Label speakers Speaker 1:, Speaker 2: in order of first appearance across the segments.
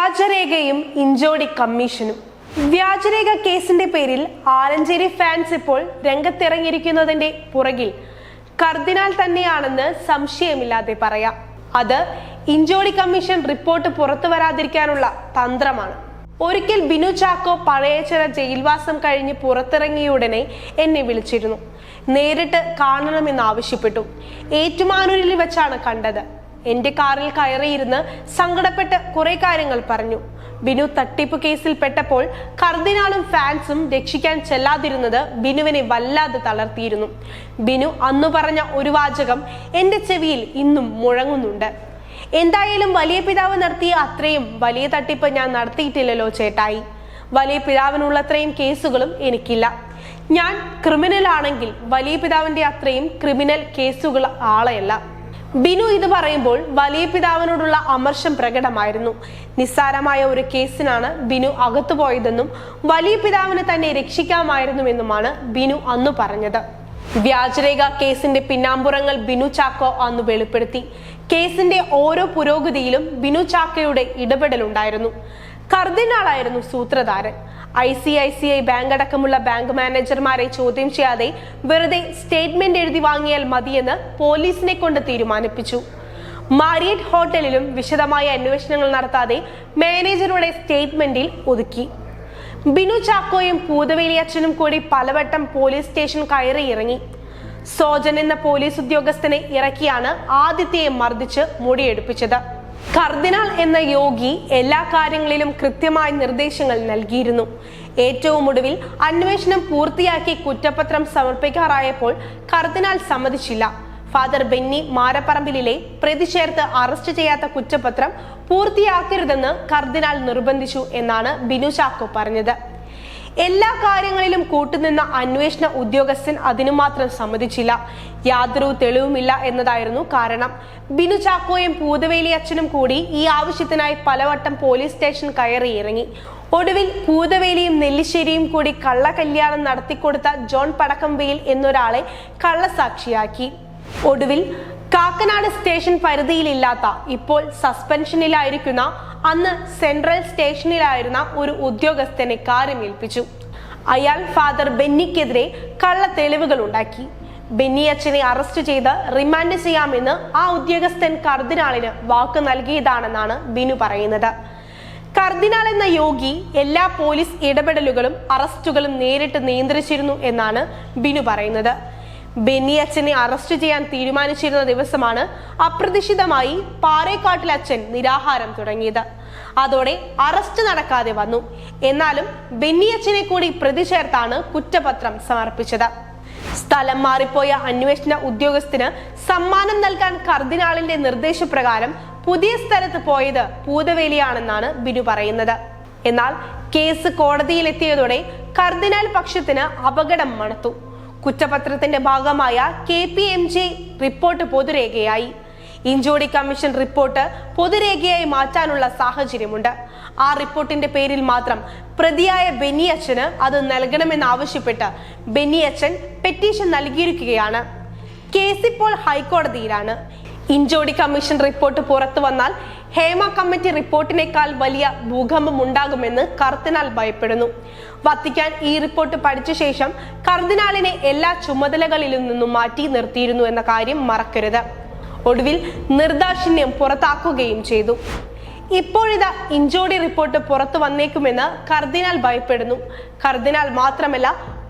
Speaker 1: വ്യാജരേഖയും ഇഞ്ചോടി കമ്മീഷനും. വ്യാജരേഖ കേസിന്റെ പേരിൽ ആലഞ്ചേരി ഫാൻസ് ഇപ്പോൾ രംഗത്തിറങ്ങിയിരിക്കുന്നതിന്റെ പുറകിൽ. കർദിനാൾ തന്നെയാണെന്ന് സംശയമില്ലാതെ പറയാം. അത് ഇഞ്ചോടി കമ്മീഷൻ റിപ്പോർട്ട് പുറത്തു വരാതിരിക്കാനുള്ള തന്ത്രമാണ്. ഒരിക്കൽ ബിനു ചാക്കോ പഴയച്ചിറ ജയിൽവാസം കഴിഞ്ഞ് പുറത്തിറങ്ങിയ ഉടനെ എന്നെ വിളിച്ചിരുന്നു. നേരിട്ട് കാണണമെന്ന് ആവശ്യപ്പെട്ടു ഏറ്റുമാനൂരിൽ വെച്ചാണ് കണ്ടത്. എന്റെ കാറിൽ കയറിയിരുന്ന് സങ്കടപ്പെട്ട് കുറെ കാര്യങ്ങൾ പറഞ്ഞു. ബിനു തട്ടിപ്പ് കേസിൽ പെട്ടപ്പോൾ കർദിനാളും ഫാൻസും രക്ഷിക്കാൻ ചെല്ലാതിരുന്നത് ബിനുവിനെ വല്ലാതെ തളർത്തിയിരുന്നു. ബിനു അന്നു പറഞ്ഞ ഒരു വാചകം എന്റെ ചെവിയിൽ ഇന്നും മുഴങ്ങുന്നുണ്ട്. എന്തായാലും വലിയ പിതാവ് നടത്തിയ അത്രയും വലിയ തട്ടിപ്പ് ഞാൻ നടത്തിയിട്ടില്ലല്ലോ ചേട്ടായി. വലിയ പിതാവിനുള്ളത്രയും കേസുകളും എനിക്കില്ല. ഞാൻ ക്രിമിനൽ ആണെങ്കിൽ വലിയ പിതാവിന്റെ അത്രയും ക്രിമിനൽ കേസുകൾ ആളെയല്ല. ബിനു ഇത് പറയുമ്പോൾ വലിയ പിതാവിനോടുള്ള അമർഷം പ്രകടമായിരുന്നു. നിസ്സാരമായ ഒരു കേസിനാണ് ബിനു അകത്തു പോയതെന്നും വലിയ പിതാവിനെ തന്നെ രക്ഷിക്കാമായിരുന്നുവെന്നുമാണ് ബിനു അന്നു പറഞ്ഞത്. വ്യാജരേഖ കേസിന്റെ പിന്നാമ്പുറങ്ങൾ ബിനു ചാക്കോ അന്ന് വെളിപ്പെടുത്തി. കേസിന്റെ ഓരോ പുരോഗതിയിലും ബിനു ചാക്കോയുടെ ഇടപെടലുണ്ടായിരുന്നു. കർദിനാളായിരുന്നു സൂത്രധാരൻ. I C I C I bank അടക്കമുള്ള ബാങ്ക് മാനേജർമാരെ ചോദ്യം ചെയ്യാതെ വെറുതെ സ്റ്റേറ്റ്മെന്റ് എഴുതി വാങ്ങിയാൽ മതിയെന്ന് പോലീസിനെ കൊണ്ട് തീരുമാനിപ്പിച്ചു. മാരിയറ്റ് ഹോട്ടലിലും വിശദമായ അന്വേഷണങ്ങൾ നടത്താതെ മാനേജറുടെ സ്റ്റേറ്റ്മെന്റിൽ ഒതുക്കി. ബിനു ചാക്കോയും പൂതവേലി അച്ഛനും കൂടി പലവട്ടം പോലീസ് സ്റ്റേഷൻ കയറി ഇറങ്ങി. സോജൻ എന്ന പോലീസ് ഉദ്യോഗസ്ഥനെ ഇറക്കിയാണ് ആദിത്യയെ മർദ്ദിച്ച് മുടിയെടുപ്പിച്ചത്. കർദിനാൾ എന്ന യോഗി എല്ലാ കാര്യങ്ങളിലും കൃത്യമായ നിർദ്ദേശങ്ങൾ നൽകിയിരുന്നു. ഏറ്റവും ഒടുവിൽ അന്വേഷണം പൂർത്തിയാക്കി കുറ്റപത്രം സമർപ്പിക്കാറായപ്പോൾ കർദിനാൾ സമ്മതിച്ചില്ല. ഫാദർ ബെന്നി മാരപ്പറമ്പിലെ പ്രതി ചേർത്ത് അറസ്റ്റ് ചെയ്യാത്ത കുറ്റപത്രം പൂർത്തിയാക്കരുതെന്ന് കർദിനാൾ നിർബന്ധിച്ചു എന്നാണ് ബിനു ചാക്കോ പറഞ്ഞത്. എല്ലാ കാര്യങ്ങളിലും കൂട്ടുനിന്ന അന്വേഷണ ഉദ്യോഗസ്ഥൻ അതിനു മാത്രം സമ്മതിച്ചില്ല. യാതൊരു തെളിവുമില്ല എന്നതായിരുന്നു കാരണം. ബിനു ചാക്കോയും പൂതവേലി അച്ഛനും കൂടി ഈ ആവശ്യത്തിനായി പലവട്ടം പോലീസ് സ്റ്റേഷൻ കയറി ഇറങ്ങി. ഒടുവിൽ പൂതവേലിയും നെല്ലിശ്ശേരിയും കൂടി കള്ള കല്യാണം നടത്തിക്കൊടുത്ത ജോൺ പടക്കംവെയിൽ എന്നൊരാളെ കള്ളസാക്ഷിയാക്കി. ഒടുവിൽ കാക്കനാട് സ്റ്റേഷൻ പരിധിയിലില്ലാത്ത ഇപ്പോൾ സസ്പെൻഷനിലായിരിക്കുന്ന അന്ന് സെൻട്രൽ സ്റ്റേഷനിലായിരുന്ന ഒരു ഉദ്യോഗസ്ഥനെ കാര്യമേൽപ്പിച്ചു അയാൾ ഫാദർ ബെന്നിക്കെതിരെ കള്ള തെളിവുകൾ ഉണ്ടാക്കി ബെന്നി അച്ഛനെ അറസ്റ്റ് ചെയ്ത് റിമാൻഡ് ചെയ്യാമെന്ന് ആ ഉദ്യോഗസ്ഥൻ കർദിനാളിന് വാക്ക് നൽകിയതാണെന്നാണ് ബിനു പറയുന്നത്. കർദിനാൾ എന്ന യോഗി എല്ലാ പോലീസ് ഇടപെടലുകളും അറസ്റ്റുകളും നേരിട്ട് നിയന്ത്രിച്ചിരുന്നു എന്നാണ് ബിനു പറയുന്നത്. ബെന്നി അച്ഛനെ അറസ്റ്റ് ചെയ്യാൻ തീരുമാനിച്ചിരുന്ന ദിവസമാണ് അപ്രതീക്ഷിതമായി പാറേക്കാട്ടിൽ അച്ഛൻ നിരാഹാരം തുടങ്ങിയത്. അതോടെ അറസ്റ്റ് നടക്കാതെ വന്നു. എന്നാലും ബെന്നി അച്ഛനെ കൂടി പ്രതി ചേർത്താണ് കുറ്റപത്രം സമർപ്പിച്ചത്. സ്ഥലം മാറിപ്പോയ അന്വേഷണ ഉദ്യോഗസ്ഥന് സമ്മാനം നൽകാൻ കർദിനാളിന്റെ നിർദ്ദേശപ്രകാരം പുതിയ സ്ഥലത്ത് പോയത് പൂതവേലിയാണെന്നാണ് ബിനു പറയുന്നത്. എന്നാൽ കേസ് കോടതിയിലെത്തിയതോടെ കർദിനാൾ പക്ഷത്തിന് അപകടം മണത്തു. കുറ്റപത്രത്തിന്റെ ഭാഗമായ K P M G report പൊതുരേഖയായി. ഇഞ്ചോടി commission report പൊതുരേഖയായി മാറ്റാനുള്ള സാഹചര്യമുണ്ട്. ആ റിപ്പോർട്ടിന്റെ പേരിൽ മാത്രം പ്രതിയായ ബെന്നി അച്ഛന് അത് നൽകണമെന്നാവശ്യപ്പെട്ട് ബെന്നി അച്ഛൻ പെറ്റീഷൻ നൽകിയിരിക്കുകയാണ്. കേസ് ഇപ്പോൾ ഹൈക്കോടതിയിലാണ്. ഇഞ്ചോടി കമ്മീഷൻ റിപ്പോർട്ട് പുറത്തു വന്നാൽ ഹേമ കമ്മിറ്റി റിപ്പോർട്ടിനേക്കാൾ വലിയ ഭൂകമ്പം ഉണ്ടാകുമെന്ന് കർദിനാൾ ഭയപ്പെടുന്നു. വത്തിക്കാൻ ഈ റിപ്പോർട്ട് പഠിച്ച ശേഷം കർദിനാളിനെ എല്ലാ ചുമതലകളിൽ നിന്നും മാറ്റി നിർത്തിയിരുന്നു എന്ന കാര്യം മറക്കരുത്. ഒടുവിൽ നിർദാക്ഷിണ്യം പുറത്താക്കുകയും ചെയ്തു. ഇപ്പോഴിതാ ഇഞ്ചോടി റിപ്പോർട്ട് പുറത്തു വന്നേക്കുമെന്ന് കർദിനാൾ ഭയപ്പെടുന്നു. കർദിനാൾ മാത്രമല്ല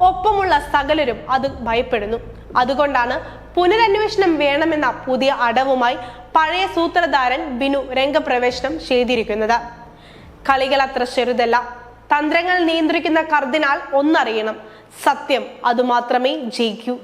Speaker 1: ഒപ്പമുള്ള സകലരും അത് ഭയപ്പെടുന്നു. അതുകൊണ്ടാണ് പുനരന്വേഷണം വേണമെന്ന പുതിയ അടവുമായി പഴയ സൂത്രധാരൻ ബിനു രംഗപ്രവേശനം ചെയ്തിരിക്കുന്നത്. കളികൾ അത്ര ചെറുതല്ല. തന്ത്രങ്ങൾ നിയന്ത്രിക്കുന്ന കർദിനാൾ ഒന്നറിയണം. സത്യം അതുമാത്രമേ ജയിക്കൂ.